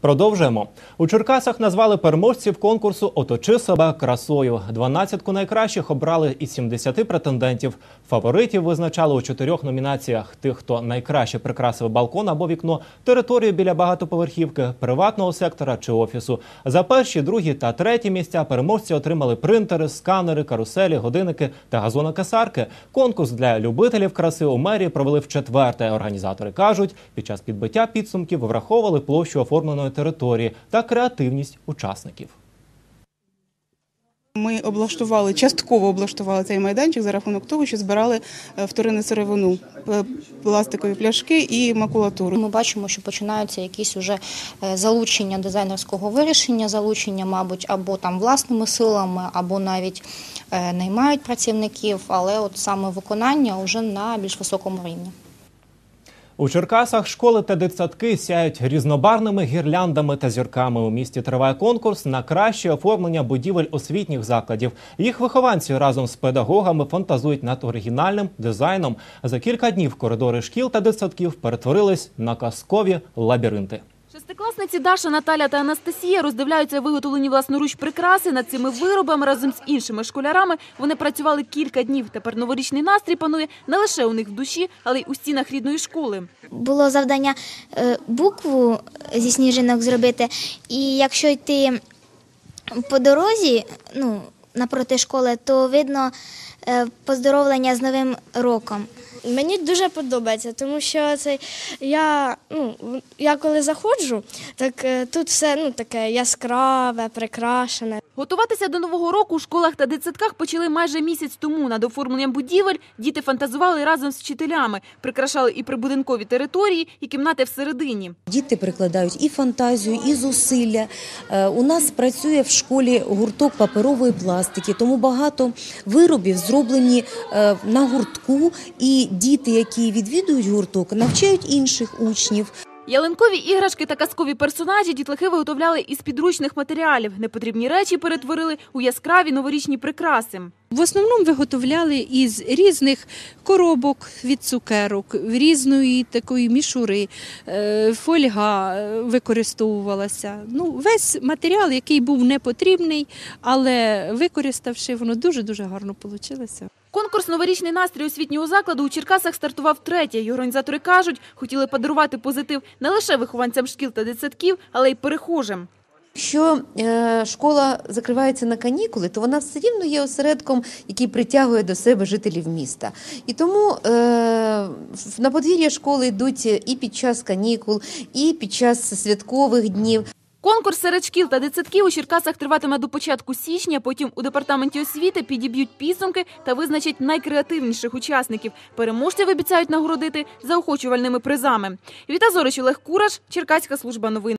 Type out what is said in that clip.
Продовжуємо. У Черкасах назвали переможців конкурсу Оточи себе красою. Дванадцятку найкращих обрали із 70 претендентів. Фаворитів визначали у чотирьох номінаціях: тих, хто найкраще прикрасив балкон або вікно, територію біля багатоповерхівки, приватного сектора чи офісу. За перші, другі та треті місця переможці отримали принтери, сканери, каруселі, годинники та газонокосарки. Конкурс для любителів краси у мерії провели в четверте. Організатори кажуть, під час підбиття підсумків враховували площу оформленої території та креативність учасників. Ми облаштували частково облаштували цей майданчик за рахунок того, що збирали е, вторинну сировину, е, пластикові пляшки і макулатуру. Ми бачимо, що починаються якісь уже е, залучення дизайнерського вирішення, залучення, мабуть, або там власними силами, або навіть наймають працівників, але от саме виконання вже на більш високому рівні. У Черкасах школи та дитсадки сяють різнобарними гірляндами та зірками. У місті триває конкурс на краще оформлення будівель освітніх закладів. Їх вихованці разом з педагогами фантазують над оригінальним дизайном. За кілька днів коридори шкіл та дитсадків перетворились на казкові лабіринти. Шестикласниці Даша, Наталя та Анастасія роздивляються виготовлені власноруч прикраси. Над цими виробами разом з іншими школярами вони працювали кілька днів. Тепер новорічний настрій панує не лише у них в душі, але й у стінах рідної школи. було завдання е, букву зі сніжинок зробити. І якщо йти по дорозі, ну, напроти школи, то видно е, поздоровлення з Новим роком. Мені дуже подобається, тому що це я, ну, я коли заходжу, так е, тут все ну, таке яскраве, прикрашене. Готуватися до нового року у школах та дитсадках почали майже місяць тому. Над оформленням будівель діти фантазували разом з вчителями, прикрашали і прибудинкові території, і кімнати всередині. Діти прикладають і фантазію, і зусилля. Е, У нас працює в школі гурток паперової пластики, тому багато виробів зроблені е, на гуртку, і діти, які відвідують гурток, навчають інших учнів. Ялинкові іграшки та казкові персонажі дітлахи виготовляли із підручних матеріалів. Непотрібні речі перетворили у яскраві новорічні прикраси. В основному виготовляли із різних коробок від цукерок, різної такої мішури, е, фольга е, використовувалася. Ну, весь матеріал, який був непотрібний, але використавши, воно дуже-дуже гарно вийшло. Конкурс «Новорічний настрій освітнього закладу у Черкасах стартував третє. І організатори кажуть, хотіли подарувати позитив не лише вихованцям шкіл та дитсадків, але й перехожим. Якщо е, школа закривається на канікули, то вона все рівно є осередком, який притягує до себе жителів міста. І тому е, на подвір'я школи йдуть і під час канікул, і під час святкових днів. Конкурс серед шкіл та дитсадків у Черкасах триватиме до початку січня. Потім у департаменті освіти підіб'ють підсумки та визначать найкреативніших учасників. Переможців обіцяють нагородити заохочувальними призами. Віта Зорич, Олег Кураш, Черкаська служба новин.